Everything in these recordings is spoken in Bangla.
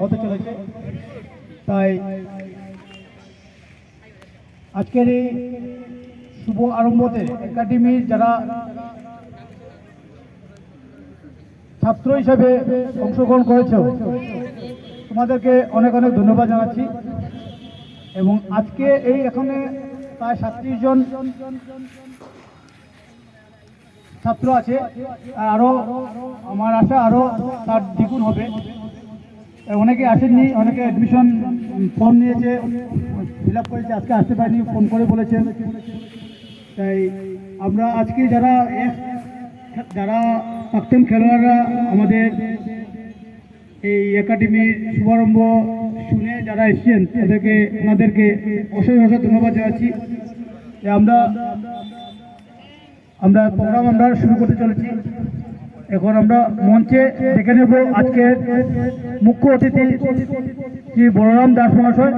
হতে চলেছে তাই আজকের এই শুভ আরম্ভতে একাডেমির যারা ছাত্র হিসেবে অংশগ্রহণ করেছে তোমাদেরকে অনেক অনেক ধন্যবাদ জানাচ্ছি। এবং আজকে এই এখানে প্রায় সাতত্রিশ জন ছাত্র আছে। আর আরও আমার আশা আরও তার দ্বিগুণ হবে। অনেকে আসেননি, অনেকে অ্যাডমিশন ফর্ম নিয়েছে ফিল আপ করেছে, আজকে আসতে পারেনি ফোন করে বলেছেন। তাই আমরা আজকে যারা যারা প্রাক্তন খেলোয়াড়রা আমাদের এই একাডেমির শুভারম্ভ শুনে যারা এসেছেন, তাদেরকে, ওনাদেরকে অশেষ অশেষ ধন্যবাদ জানাচ্ছি। আমরা আমরা প্রোগ্রাম আমরা শুরু করতে চলেছি। এখন আমরা মঞ্চে দেখে নেব আজকের মুখ্য অতিথি শ্রী বলরাম দাস মহাশয়।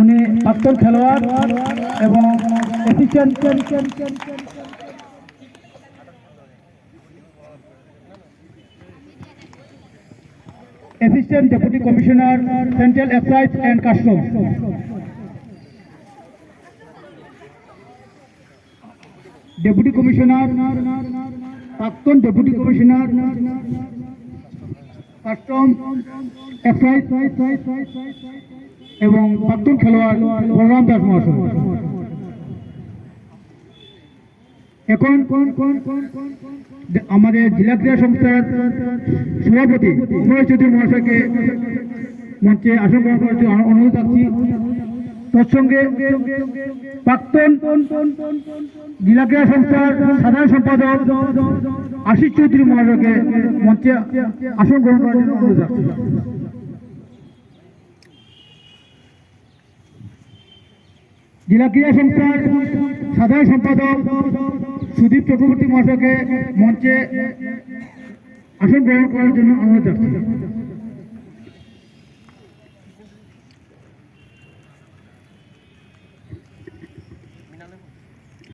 উনি প্রাক্তন খেলোয়াড় এবং assistant assistant deputy commissioner central excise and custom deputy commissioner, প্রাক্তন ডেপুটি কমিশনার, কাস্টম এবং প্রাক্তন খেলোয়াড় বলরাম দাস মহাশয়। এখন আমাদের জেলা ক্রীড়া সংস্থার সভাপতি উময় চৌধুরী মহাশয়কে মঞ্চে আসন গ্রহণ করার অনুরোধ রাখছি। তৎসঙ্গে প্রাক্তন জেলা ক্রীড়া সংস্থার সাধারণ সম্পাদক আশিস চৌধুরী মহাশয়কে মঞ্চে আসন গ্রহণ করার জন্য অনুরোধ রাখছি জেলা ক্রীড়া সংস্থার সাধারণ সম্পাদক সুদীপ চক্রবর্তী মহাশয়কে মঞ্চে আসন গ্রহণ করার জন্য অনুরোধ রাখছি